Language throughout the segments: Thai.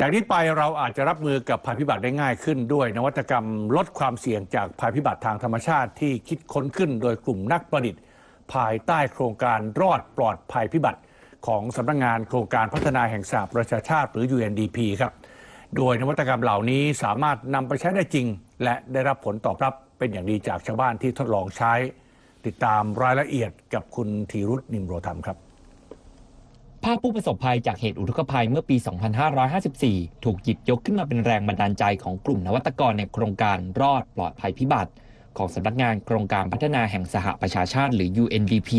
จากนี้ไปเราอาจจะรับมือกับภัยพิบัติได้ง่ายขึ้นด้วย นวัตกรรมลดความเสี่ยงจากภัยพิบัติทางธรรมชาติที่คิดค้นขึ้นโดยกลุ่มนักประดิษฐ์ ภายใต้โครงการรอดปลอดภัยพิบัติ ของสำนักงงานโครงการพัฒนาแห่งสหประชาชาติ หรือ UNDP ครับ โดยนวัตกรรมเหล่านี้สามารถนำไปใช้ได้จริง และได้รับผลตอบรับเป็นอย่างดีจากชาวบ้านที่ทดลองใช้ ติดตามรายละเอียดกับคุณธีรุธนิมโรธรรมครับ ภาพผู้ประสบภัยจากเหตุอุทกภัยเมื่อปี 2554 ถูกหยิบยกขึ้นมาเป็นแรงบันดาลใจของกลุ่มนวัตกรในโครงการรอดปลอดภัยพิบัติ ของสำนักงานโครงการพัฒนาแห่งสหประชาชาติหรือ UNDP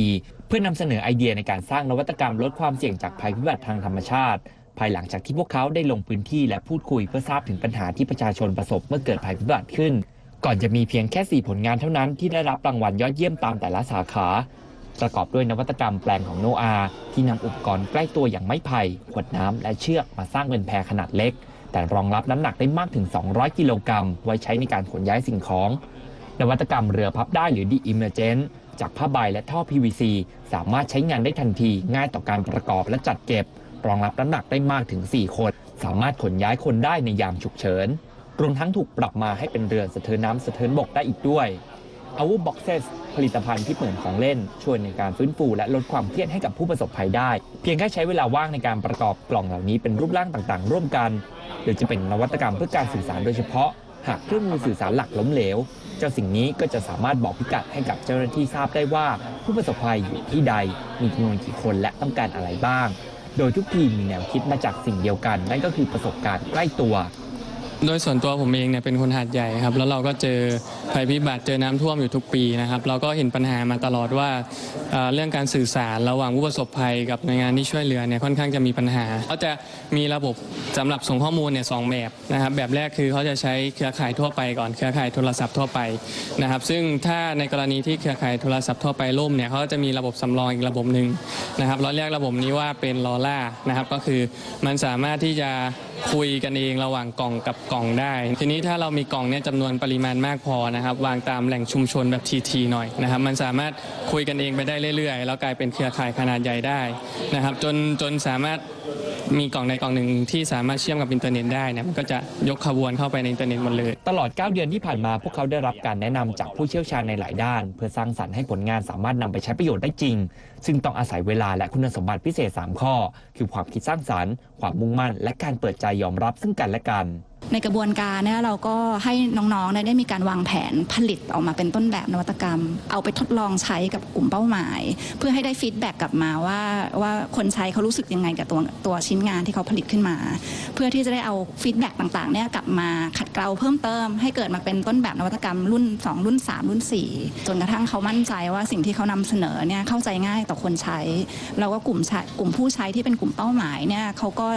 เพื่อนำเสนอไอเดียในการสร้างนวัตกรรมลดความเสี่ยงจากภัยพิบัติทางธรรมชาติ ภายหลังจากที่พวกเขาได้ลงพื้นที่และพูดคุยเพื่อทราบถึงปัญหาที่ประชาชนประสบเมื่อเกิดภัยพิบัติขึ้น ก่อนจะมีเพียงแค่ 4 ผลงานเท่านั้นที่ได้รับรางวัลยอดเยี่ยมตามแต่ละสาขา ประกอบด้วยนวัตกรรมแปลงของโนอาที่นำอุปกรณ์ใกล้ตัวอย่างไม้ไผ่ขวดน้ำและเชือกมาสร้างเป็นแพขนาดเล็ก แต่รองรับน้ำหนักได้มากถึง 200 กิโลกรัมไว้ใช้ในการขนย้ายสิ่งของ นวัตกรรมเรือพับได้หรือ d e e m e r g e n t จากผ้าใบและท่อ PVC สามารถใช้งานได้ทันทีง่ายต่อการประกอบและจัดเก็บ รองรับน้ำหนักได้มากถึง 4 คน สามารถขนย้ายคนได้ในยามฉุกเฉินรวมทั้งถูกปรับมาให้เป็นเรือสะเทินน้ำสะเทินบกได้อีกด้วย a w o b o x e s ผลิตภัณฑ์ที่เหมือนของเล่น ช่วยในการฟื้นฟูและลดความเครียดให้กับผู้ประสบภัยได้ เพียงแค่ใช้เวลาว่างในการประกอบกล่องเหล่านี้เป็นรูปร่างต่างๆ ร่วมกัน หรือจะเป็นนวัตกรรมเพื่อการสื่อสารโดยเฉพาะ หากเครื่องมือสื่อสารหลักล้มเหลว เจ้าสิ่งนี้ก็จะสามารถบอกพิกัดให้กับเจ้าหน้าที่ทราบได้ว่า ผู้ประสบภัยอยู่ที่ใด มีจำนวนกี่คนและต้องการอะไรบ้าง โดยทุกทีมมีแนวคิดมาจากสิ่งเดียวกัน นั่นก็คือประสบการณ์ใกล้ตัว โดยส่วนตัวผมเองเนี่ยเป็นคนหาดใหญ่ครับ แล้วเราก็เจอภัยพิบัติเจอน้ำท่วมอยู่ทุกปีนะครับ เราก็เห็นปัญหามาตลอดว่าเอ่อเรื่องการสื่อสารระหว่างผู้ประสบภัยกับหน่วยงานที่ช่วยเหลือเนี่ยค่อนข้างจะมีปัญหาเขาจะมีระบบสำหรับส่งข้อมูลเนี่ยสองแบบนะครับ แบบแรกคือเขาจะใช้เครือข่ายทั่วไปก่อนเครือข่ายโทรศัพท์ทั่วไปนะครับ ซึ่งถ้าในกรณีที่เครือข่ายโทรศัพท์ทั่วไปล่มเนี่ยเขาจะมีระบบสำรองอีกระบบหนึ่งนะครับเราเรียกระบบนี้ว่าเป็นลอล่านะครับก็คือมันสามารถที่จะคุยกันเองระหว่างกล่องกับกล่องได้ ทีนี้ถ้าเรามีกล่องเนี่ยจำนวนปริมาณมากพอนะครับ วางตามแหล่งชุมชนแบบทีๆหน่อยนะครับ มันสามารถคุยกันเองไปได้เรื่อยๆ แล้วกลายเป็นเครือข่ายขนาดใหญ่ได้นะครับ จนจนสามารถมีกล่องในกล่องหนึ่งที่สามารถเชื่อมกับอินเทอร์เน็ตได้เนี่ยมันก็จะยกขบวนเข้าไปในอินเทอร์เน็ตหมดเลย ตลอด 9 เดือนที่ผ่านมาพวกเขาได้รับการแนะนำจากผู้เชี่ยวชาญในหลายด้าน เพื่อสร้างสรรค์ให้ผลงานสามารถนำไปใช้ประโยชน์ได้จริง ซึ่งต้องอาศัยเวลาและคุณสมบัติพิเศษ 3 ข้อ คือความคิดสร้างสรรค์ ความมุ่งมั่น และการเปิดใจยอมรับซึ่งกันและกัน ในกระบวนการเนี่ยเราก็ให้น้องๆได้มีการวางแผนผลิตออกมาเป็นต้นแบบนวัตกรรม เอาไปทดลองใช้กับกลุ่มเป้าหมาย เพื่อให้ได้ฟีดแบ็กกลับมาว่าว่าคนใช้เขารู้สึกยังไงกับตัวตัวชิ้นงานที่เขาผลิตขึ้นมา เพื่อที่จะได้เอาฟีดแบ็กต่างๆเนี่ยกลับมาขัดเกลาเพิ่มเติม ให้เกิดมาเป็นต้นแบบนวัตกรรมรุ่น 2 รุ่น 3 รุ่น 4 จนกระทั่งเขามั่นใจว่าสิ่งที่เขานำเสนอเนี่ยเข้าใจง่ายต่อคนใช้ แล้วก็กลุ่มใช้กลุ่มผู้ใช้ที่เป็นกลุ่มเป้าหมายเนี่ยเขาก็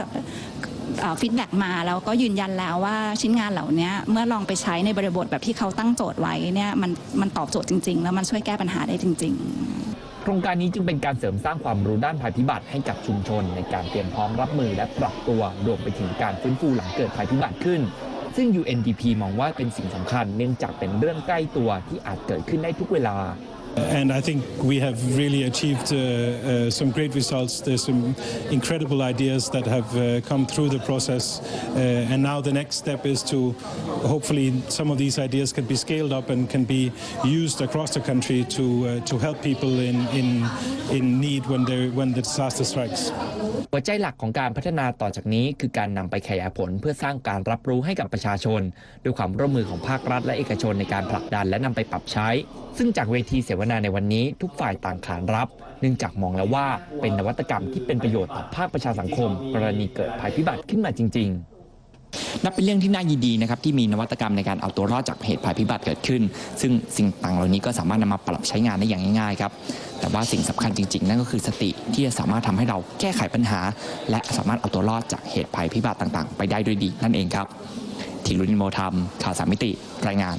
ฟีดแบ็กมาแล้วก็ยืนยันแล้วว่าชิ้นงานเหล่านี้เมื่อลองไปใช้ในบริบทแบบที่เขาตั้งโจทย์ไว้เนี่ยมันมันตอบโจทย์จริง ๆ แล้วมันช่วยแก้ปัญหาได้จริง ๆโครงการนี้จึงเป็นการเสริมสร้างความรู้ด้านภัยพิบัติให้กับชุมชน ในการเตรียมพร้อมรับมือและปรับตัวรวมไปถึงการฟื้นฟูหลังเกิดภัยพิบัติขึ้น ซึ่ง UNDP มองว่าเป็นสิ่งสำคัญเนื่องจากเป็นเรื่องใกล้ตัวที่อาจเกิดขึ้นได้ทุกเวลา And I think we have really achieved uh, uh, some great results. There's some incredible ideas that have uh, come through the process. Uh, and now the next step is to hopefully some of these ideas can be scaled up and can be used across the country to, uh, to help people in, in, in need when, they when the disaster strikes. หัวใจหลักของการพัฒนาต่อจากนี้คือการนำไปขยายผลเพื่อสร้างการรับรู้ให้กับประชาชน ด้วยความร่วมมือของภาครัฐและเอกชนในการผลักดันและนำไปปรับใช้ ซึ่งจากเวทีเสววนาในวันนี้ทุกฝ่ายต่างขานรับ เนื่องจากมองแล้วว่าเป็นนวัตกรรมที่เป็นประโยชน์ต่อภาคประชาสังคม กรณีเกิดภัยพิบัติขึ้นมาจริง ๆนับเป็นเรื่องที่น่ายินดีนะครับที่มีนวัตกรรมในการเอาตัวรอดจากเหตุภัยพิบัติเกิดขึ้น ซึ่งสิ่งต่างเหล่านี้ก็สามารถนำมาปรับใช้งานได้อย่างง่ายๆครับแต่ว่าสิ่งสำคัญจริงๆ นั่นก็คือสติที่จะสามารถทำให้เราแก้ไขปัญหา และสามารถเอาตัวรอดจากเหตุภัยพิบัติต่างๆ ไปได้ด้วยดีนั่นเองครับทีรุนินโมธรรมข่าวสามมิติรายงาน